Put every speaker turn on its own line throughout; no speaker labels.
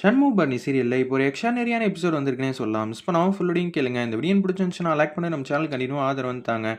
Shanmuga Barney சீரியலில் இப்போ ஒரு எக்ஸ்ட்ரானரியான எபிசோட் வந்திருக்குனே சொல்லலாம். மிஸ் பண்ணாமல் ஃபுல்லோடையும் கேளுங்க. இந்த வீடியோ பிடிச்சிருந்துச்சுன்னா லைக் பண்ணி நம்ம சேனல் கண்டினியூ ஆதரவு வந்துட்டாங்க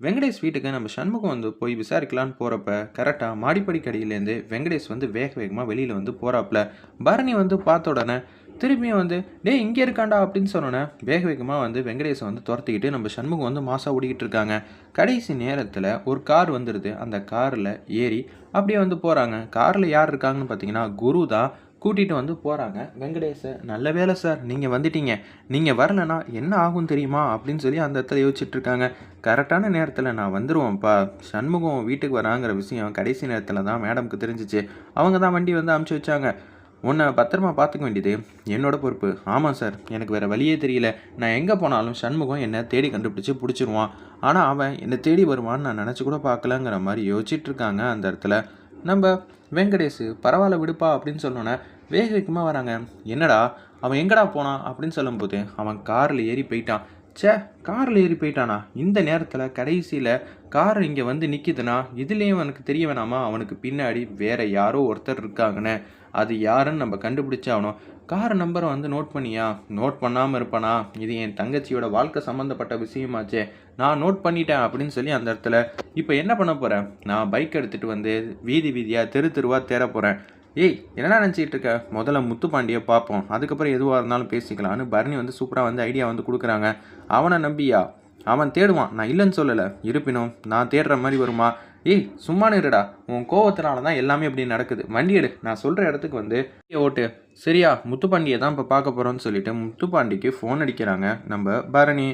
வெங்கடேஷ் வீட்டுக்கு நம்ம சண்முகம் வந்து போய் விசாரிக்கலான்னு போகிறப்ப கரெக்டாக மாடிப்படிக்கடியிலேருந்து வெங்கடேஷ் வந்து வேக வேகமாக வெளியில் வந்து போகிறாப்புல பரணி வந்து பார்த்த உடனே திரும்பியும் வந்து டேய் இங்கே இருக்காண்டா அப்படின்னு சொன்னோன்னே வேக வேகமாக வந்து வெங்கடேஷை வந்து துரத்திக்கிட்டு நம்ம சண்முகம் வந்து மாசா ஓடிக்கிட்டு இருக்காங்க. கடைசி நேரத்தில் ஒரு கார் வந்துடுது அந்த காரில் ஏறி அப்படியே வந்து போகிறாங்க காரில் யார் இருக்காங்கன்னு பார்த்தீங்கன்னா குரு தான் கூட்டிகிட்டு வந்து போகிறாங்க வெங்கடேஷை நல்ல வேலை சார் நீங்கள் வந்துட்டீங்க. நீங்கள் வரலனா என்ன ஆகும் தெரியுமா? அப்படின்னு சொல்லி அந்த இடத்துல யோசிச்சுட்ருக்காங்க கரெக்டான நேரத்தில் நான் வந்துடுவோம்ப்பா சண்முகம் வீட்டுக்கு வராங்கிற விஷயம் கடைசி நேரத்தில் தான் மேடம்க்கு தெரிஞ்சிச்சு. அவங்க தான் வண்டி வந்து அமுச்சு வச்சாங்க. உன்னை பத்திரமா பார்த்துக்க வேண்டியது என்னோட பொறுப்பு. ஆமாம் சார். எனக்கு வேறு வழியே தெரியல. நான் எங்கே போனாலும் சண்முகம் என்னை தேடி கண்டுபிடிச்சி பிடிச்சிருவான். ஆனால் அவன் என்னை தேடி வருவான்னு நான் நினச்சி கூட பார்க்கலங்கிற மாதிரி யோசிச்சுட்ருக்காங்க அந்த இடத்துல. நம்ம வெங்கடேஷ் பரவாயில்ல விடுப்பா அப்படின்னு சொன்னோன்னே வேக வேகமாக வராங்க. என்னடா அவன் எங்கடா போனான் அப்படின்னு சொல்லும்போது அவன் காரில் ஏறி போயிட்டான். ச்சே காரில் ஏறி போயிட்டானா? இந்த நேரத்தில் கடைசியில் கார் இங்கே வந்து நிற்கிதுன்னா இதுலேயும் அவனுக்கு தெரிய வேணாமா? அவனுக்கு பின்னாடி வேற யாரோ ஒருத்தர் இருக்காங்கன்னு. அது யாருன்னு நம்ம கண்டுபிடிச்சாகணும் கார் நம்பரை வந்து நோட் பண்ணியா? நோட் பண்ணாமல் இருப்பானா? இது என் தங்கச்சியோட வாழ்க்கை சம்மந்தப்பட்ட விஷயமாச்சே. நான் நோட் பண்ணிட்டேன் அப்படின்னு சொல்லி அந்த இடத்துல இப்போ என்ன பண்ண போகிறேன் நான் பைக் எடுத்துகிட்டு வந்து வீதி வீதியாக தெரு தெருவாக தேட போகிறேன் ஏய் என்னடா நினச்சிட்டு இருக்க? முதல்ல முத்துப்பாண்டியை பார்ப்போம். அதுக்கப்புறம் எதுவாக இருந்தாலும் பேசிக்கலாம்னு பரணி வந்து சூப்பராக வந்து ஐடியா வந்து கொடுக்குறாங்க. அவனை நம்பியா? அவன் தேடுவான். நான் இல்லைன்னு சொல்லலை. இருப்பினும் நான் தேடுற மாதிரி வருமா? ஏய் சும்மா நிறுடா உன் கோவத்தினால தான் எல்லாமே இப்படி நடக்குது. வண்டி எடு. நான் சொல்கிற இடத்துக்கு வந்து ஓட்டு. சரியா முத்துப்பாண்டியை தான் இப்போ பார்க்க போகிறோன்னு சொல்லிட்டு முத்துப்பாண்டிக்கு ஃபோன் அடிக்கிறாங்க. நம்ம பரணி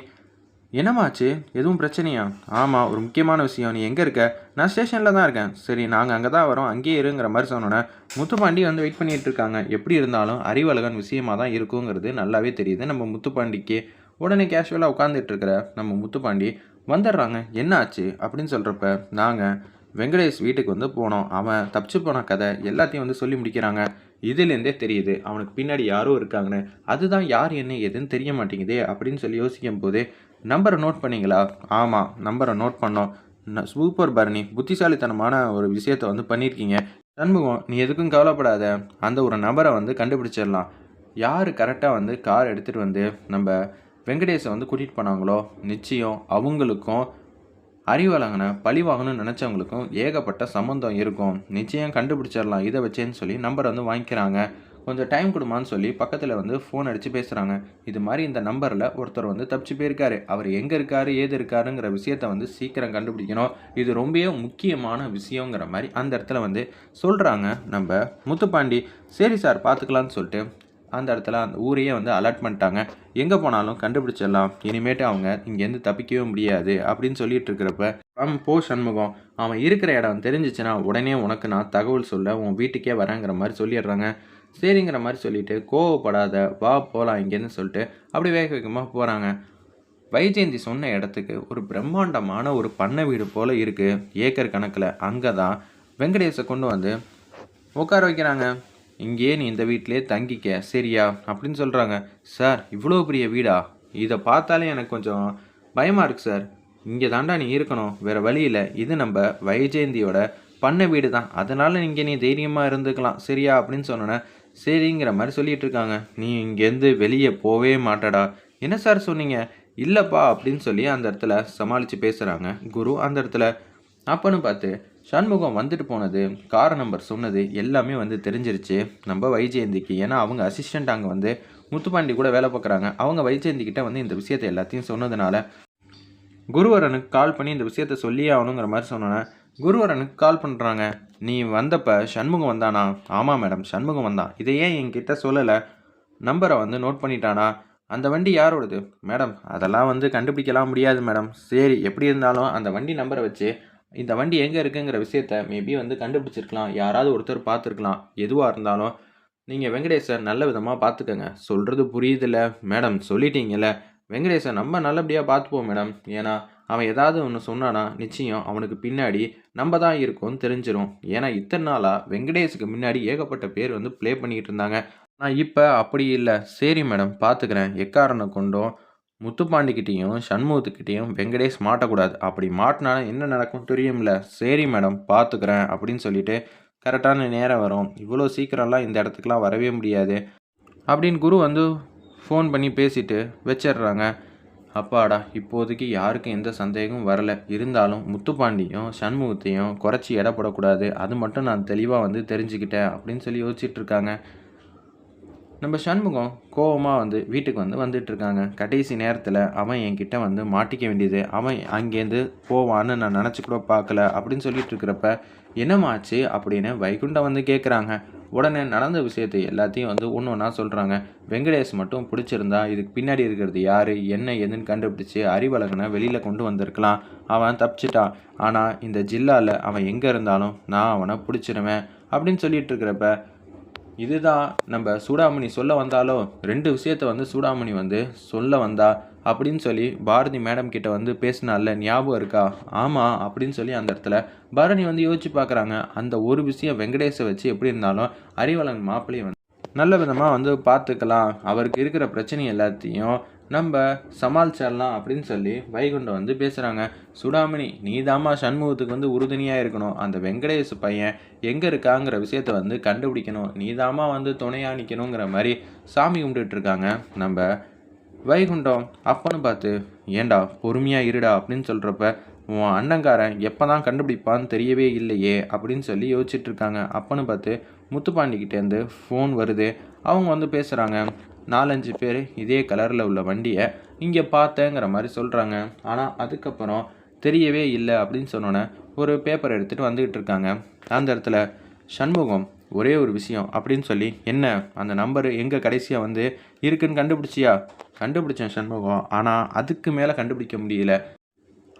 என்னமாச்சு எதுவும் பிரச்சனையா? ஆமாம் ஒரு முக்கியமான விஷயம். நீ எங்கே இருக்க? நான் ஸ்டேஷனில் தான் இருக்கேன். சரி நாங்கள் அங்கே தான் வரோம். அங்கேயே இருங்கிற மாதிரி சொன்னோன்னே முத்துப்பாண்டி வந்து வெயிட் பண்ணிகிட்டு இருக்காங்க. எப்படி இருந்தாலும் அறிவழகன் விஷயமா தான் இருக்குங்கிறது நல்லாவே தெரியுது. நம்ம முத்துப்பாண்டிக்கு உடனே கேஷுவலாக உட்காந்துட்டு இருக்கிற நம்ம முத்துப்பாண்டி வந்துடுறாங்க. என்ன ஆச்சு அப்படின்னு சொல்கிறப்ப நாங்கள் வெங்கடேஷ் வீட்டுக்கு வந்து போனோம். அவன் தப்பிச்சு போன கதை எல்லாத்தையும் வந்து சொல்லி முடிக்கிறாங்க. இதுலேருந்தே தெரியுது அவனுக்கு பின்னாடி யாரோ இருக்காங்கன்னு. அதுதான் யார் என்ன ஏதுன்னு தெரிய மாட்டேங்குதே அப்படின்னு சொல்லி யோசிக்கும் போதே நம்பரை நோட் பண்ணீங்களா? ஆமாம் நம்பரை நோட் பண்ணோம். சூப்பர் பரணி புத்திசாலித்தனமான ஒரு விஷயத்தை வந்து பண்ணியிருக்கீங்க. சண்முகம் நீ எதுக்கும் கவலைப்படாத. அந்த ஒரு நபரை வந்து கண்டுபிடிச்சிடலாம். யார் கரெக்டாக வந்து கார் எடுத்துகிட்டு வந்து நம்ம வெங்கடேஷை வந்து கூட்டிகிட்டு போனாங்களோ? நிச்சயம் அவங்களுக்கும் அறிவழகனை பழி நினச்சவங்களுக்கும் ஏகப்பட்ட சம்மந்தம் இருக்கும். நிச்சயம் கண்டுபிடிச்சிடலாம். இதை வச்சேன்னு சொல்லி நம்பரை வந்து வாங்கிக்கிறாங்க. கொஞ்சம் டைம் கொடுமான்னு சொல்லி பக்கத்தில் வந்து ஃபோன் அடித்து பேசுகிறாங்க இது மாதிரி இந்த நம்பரில் ஒருத்தர் வந்து தப்பிச்சு போயிருக்காரு. அவர் எங்கே இருக்காரு ஏது இருக்காருங்கிற விஷயத்த வந்து சீக்கிரம் கண்டுபிடிக்கணும். இது ரொம்பவே முக்கியமான விஷயங்கிற மாதிரி அந்த இடத்துல வந்து சொல்கிறாங்க நம்ம முத்துப்பாண்டி. சரி சார் பார்த்துக்கலான்னு சொல்லிட்டு அந்த இடத்துல அந்த ஊரையே வந்து அலர்ட் பண்ணிட்டாங்க. எங்கே போனாலும் கண்டுபிடிச்சிடலாம். இனிமேட்டு அவங்க இங்கேருந்து தப்பிக்கவே முடியாது அப்படின்னு சொல்லிட்டு இருக்கிறப்ப அவன் போ சண்முகம் அவன் இருக்கிற இடம் தெரிஞ்சிச்சுன்னா உடனே உனக்கு நான் தகவல் சொல்ல உன் வீட்டுக்கே வரேங்கிற மாதிரி சொல்லிடுறாங்க. சரிங்கிற மாதிரி சொல்லிட்டு கோவப்படாத வா போகலாம் இங்கேருந்து சொல்லிட்டு அப்படி வேக வேகமாக போகிறாங்க வைஜெயந்தி சொன்ன இடத்துக்கு ஒரு பிரம்மாண்டமான ஒரு பண்ணை வீடு போல் இருக்குது ஏக்கர் கணக்கில் அங்கே தான் வெங்கடேஷை கொண்டு வந்து உட்கார வைக்கிறாங்க. இங்கேயே நீ இந்த வீட்டிலே தங்கிக்க. சரியா? அப்படின்னு சொல்கிறாங்க சார் இவ்வளோ பெரிய வீடா? இதை பார்த்தாலே எனக்கு கொஞ்சம் பயமாக இருக்குது சார். இங்கே தாண்டா நீ இருக்கணும். வேறு வழியில் இது நம்ம வைஜெயந்தியோட பண்ணை வீடு தான். அதனால் இங்கே நீ தைரியமாக இருந்துக்கலாம். சரியா? அப்படின்னு சொன்னோன்னே சரிங்கிற மாதிரி சொல்லிகிட்டு இருக்காங்க. நீ இங்கேருந்து வெளியே போவே மாட்டடா. என்ன சார் சொன்னீங்க? இல்லைப்பா அப்படின்னு சொல்லி அந்த இடத்துல சமாளித்து பேசுகிறாங்க குரு அந்த இடத்துல அப்பன்னு பார்த்து சண்முகம் வந்துட்டு போனது கார் நம்பர் சொன்னது எல்லாமே வந்து தெரிஞ்சிருச்சு. நம்ம வைஜெயந்திக்கு ஏன்னா அவங்க அசிஸ்டண்ட் அங்கே வந்து முத்துப்பாண்டி கூட வேலை பார்க்குறாங்க. அவங்க வைஜெயந்தி கிட்ட வந்து இந்த விஷயத்தை எல்லாத்தையும் சொன்னதுனால குருவரனுக்கு கால் பண்ணி இந்த விஷயத்த சொல்லியே ஆகணுங்கிற மாதிரி சொன்னேன் குருவரனுக்கு கால் பண்ணுறாங்க நீ வந்தப்போ சண்முகம் வந்தானா? ஆமாம் மேடம் சண்முகம் வந்தான். இதை ஏன் என்கிட்ட சொல்லலை? நம்பரை வந்து நோட் பண்ணிட்டானா? அந்த வண்டி யாரோடது? மேடம் அதெல்லாம் வந்து கண்டுபிடிக்கலாம் முடியாது மேடம் சரி எப்படி இருந்தாலும் அந்த வண்டி நம்பரை வச்சு இந்த வண்டி எங்கே இருக்குங்கிற விஷயத்த மேபி வந்து கண்டுபிடிச்சிருக்கலாம். யாராவது ஒருத்தர் பார்த்துருக்கலாம். எதுவாக இருந்தாலும் நீங்கள் வெங்கடேஷை நல்ல விதமாக பார்த்துக்கோங்க. சொல்கிறது புரியுதில்ல. மேடம் சொல்லிட்டீங்கல்ல. வெங்கடேஷை நம்ம நல்லபடியாக பார்த்துப்போம் மேடம். ஏன்னா அவன் ஏதாவது ஒன்று சொன்னானா நிச்சயம் அவனுக்கு பின்னாடி நம்ம தான் இருக்கோம்னு தெரிஞ்சிடும் ஏன்னா இத்தனை நாளாக வெங்கடேஷுக்கு முன்னாடி ஏகப்பட்ட பேர் வந்து ப்ளே பண்ணிக்கிட்டு இருந்தாங்க. ஆனால் இப்போ அப்படி இல்லை. சரி மேடம் பார்த்துக்கிறேன். எக்காரனை கொண்டும் முத்துப்பாண்டிக்கிட்டேயும் சண்முகத்துக்கிட்டேயும் வெங்கடேஷ் மாட்டக்கூடாது. அப்படி மாட்டினாலும் என்ன நடக்கும் தெரியும்ல? சரி மேடம் பார்த்துக்கிறேன் அப்படின்னு சொல்லிட்டு கரெக்டான நேரம் வரும். இவ்வளோ சீக்கிரம்லாம் இந்த இடத்துக்குலாம் வரவே முடியாது. அப்படின்னு குரு வந்து ஃபோன் பண்ணி பேசிட்டு வச்சிடுறாங்க. அப்பாடா இப்போதைக்கு யாருக்கும் எந்த சந்தேகமும் வரல. இருந்தாலும் முத்துப்பாண்டியும் சண்முகத்தையும் குறைச்சி எடப்படக்கூடாது அது மட்டும் நான் தெளிவாக வந்து தெரிஞ்சுக்கிட்டேன் அப்படின்னு சொல்லி யோசிச்சுட்டு இருக்காங்க. நம்ம சண்முகம் கோவமாக வந்து வீட்டுக்கு வந்து வந்துட்டு இருக்காங்க கடைசி நேரத்தில் அவன் என்கிட்ட வந்து மாட்டிக்க வேண்டியது. அவன் அங்கேருந்து போவான்னு நான் நினச்சி கூட பார்க்கல அப்படின்னு சொல்லிட்டு இருக்கிறப்ப என்னமாச்சு அப்படின்னு வைகுண்டம் வந்து கேட்குறாங்க உடனே நடந்த விஷயத்தை எல்லாத்தையும் வந்து ஒன்று ஒன்றா சொல்கிறாங்க வெங்கடேஷ் மட்டும் பிடிச்சிருந்தா இதுக்கு பின்னாடி இருக்கிறது யார் என்ன ஏதுன்னு கண்டுபிடிச்சி அறிவழகனை வெளியில் கொண்டு வந்திருக்கலாம். அவன் தப்பிச்சிட்டான் ஆனால் இந்த ஜில்லாவில் அவன் எங்கே இருந்தாலும் நான் அவனை பிடிச்சிருவேன் அப்படின்னு சொல்லிட்டு இருக்கிறப்ப இதுதான் நம்ம சூடாமணி சொல்ல வந்தாலோ ரெண்டு விஷயத்த வந்து சூடாமணி வந்து சொல்ல வந்தா அப்படின்னு சொல்லி பாரதி மேடம் கிட்ட வந்து பேசினால ஞாபகம் இருக்கா? ஆமாம் அப்படின்னு சொல்லி அந்த இடத்துல பரணி வந்து யோசிச்சு பார்க்குறாங்க. அந்த ஒரு விஷயம் வெங்கடேஷை வச்சு எப்படி இருந்தாலும் அறிவலன் மாப்பிள்ளையை வந்து நல்ல விதமாக வந்து பார்த்துக்கலாம். அவருக்கு இருக்கிற பிரச்சனை எல்லாத்தையும் நம்ம சமாளிச்சிடலாம் அப்படின்னு சொல்லி வைகுண்டம் வந்து பேசுகிறாங்க சுடாமணி நீதாம்மா சண்முகத்துக்கு வந்து உறுதுணையாக இருக்கணும். அந்த வெங்கடேஷ் பையன் எங்கே இருக்காங்கிற விஷயத்த வந்து கண்டுபிடிக்கணும். நீதாம்மா வந்து துணையாக நிற்கணுங்கிற மாதிரி சாமி கும்பிட்டுட்டு இருக்காங்க. நம்ம வைகுண்டம் அப்பன்னு பார்த்து ஏண்டா பொறுமையாக இருடா அப்படின்னு சொல்கிறப்ப உன் அண்ணங்காரன் எப்போ தான் கண்டுபிடிப்பான்னு தெரியவே இல்லையே அப்படின்னு சொல்லி யோசிச்சுட்ருக்காங்க அப்பன்னு பார்த்து முத்துப்பாண்டிக்கிட்டேருந்து ஃபோன் வருது. அவங்க வந்து பேசுகிறாங்க நாலஞ்சு பேர் இதே கலரில் உள்ள வண்டியை இங்கே பார்த்தேங்கிற மாதிரி சொல்கிறாங்க ஆனால் அதுக்கப்புறம் தெரியவே இல்லை அப்படின்னு சொன்னோன்னே ஒரு பேப்பர் எடுத்துகிட்டு வந்துக்கிட்டு இருக்காங்க. அந்த இடத்துல சண்முகம் ஒரே ஒரு விஷயம் அப்படின்னு சொல்லி என்ன? அந்த நம்பரு எங்கே கடைசியாக வந்து இருக்குன்னு கண்டுபிடிச்சியா? கண்டுபிடிச்சேன் சண்முகம். ஆனால் அதுக்கு மேலே கண்டுபிடிக்க முடியல.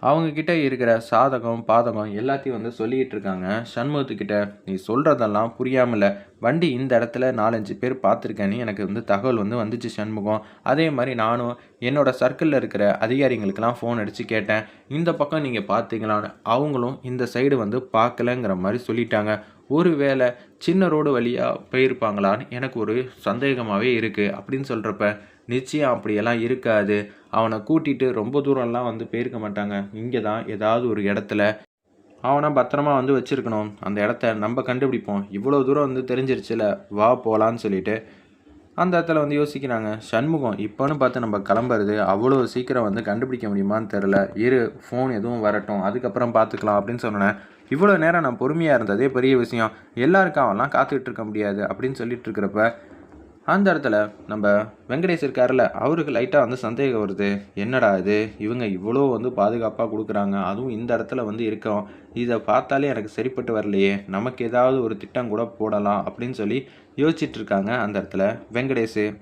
அவங்கக்கிட்ட இருக்கிற சாதகம் பாதகம் எல்லாத்தையும் வந்து சொல்லிக்கிட்டு இருக்காங்க. சண்முகத்துக்கிட்ட நீ சொல்கிறதெல்லாம் புரியாமல வண்டி இந்த இடத்துல நாலஞ்சு பேர் பார்த்துருக்கேன்னு எனக்கு வந்து தகவல் வந்து வந்துச்சு சண்முகம். அதே மாதிரி நானும் என்னோட சர்க்கிளில் இருக்கிற அதிகாரிங்களுக்கெல்லாம் ஃபோன் அடித்து கேட்டேன். இந்த பக்கம் நீங்கள் பார்த்தீங்களான்னு அவங்களும் இந்த சைடு வந்து பார்க்கலங்கிற மாதிரி சொல்லிட்டாங்க. ஒருவேளை சின்ன ரோடு வழியாக போயிருப்பாங்களான்னு எனக்கு ஒரு சந்தேகமாகவே இருக்குது அப்படின்னு சொல்கிறப்ப நிச்சயம் அப்படியெல்லாம் இருக்காது. அவனை கூட்டிகிட்டு ரொம்ப தூரம்லாம் வந்து போயிருக்க மாட்டாங்க. இங்கே தான் ஏதாவது ஒரு இடத்துல அவனை பத்திரமா வந்து வச்சுருக்கணும். அந்த இடத்த நம்ம கண்டுபிடிப்போம். இவ்வளோ தூரம் வந்து தெரிஞ்சிருச்சுல வா போகலான்னு சொல்லிட்டு அந்த இடத்துல வந்து யோசிக்கிறாங்க. சண்முகம் இப்போன்னு பார்த்து நம்ம கிளம்புறது அவ்வளோ சீக்கிரம் வந்து கண்டுபிடிக்க முடியுமான்னு தெரில இரு ஃபோன் எதுவும் வரட்டும். அதுக்கப்புறம் பார்த்துக்கலாம் அப்படின்னு சொன்னேன் இவ்வளோ நேரம் நான் பொறுமையாக இருந்ததே பெரிய விஷயம். எல்லாருக்கும் அவன்லாம் காத்துக்கிட்டு இருக்க முடியாது அப்படின்னு சொல்லிட்டு இருக்கிறப்ப அந்த இடத்துல நம்ம வெங்கடேஷ் இருக்கார்ல அவருக்கு லைட்டாக வந்து சந்தேகம் வருது. என்னடா இது? இவங்க இவ்வளோ வந்து பாதுகாப்பாக கொடுக்குறாங்க. அதுவும் இந்த இடத்துல வந்து இருக்கோம். இதை பார்த்தாலே எனக்கு சரிப்பட்டு வரலையே. நமக்கு ஏதாவது ஒரு திட்டம் கூட போடலாம் அப்படின்னு சொல்லி யோசிச்சுட்டு இருக்காங்க அந்த இடத்துல வெங்கடேஷ்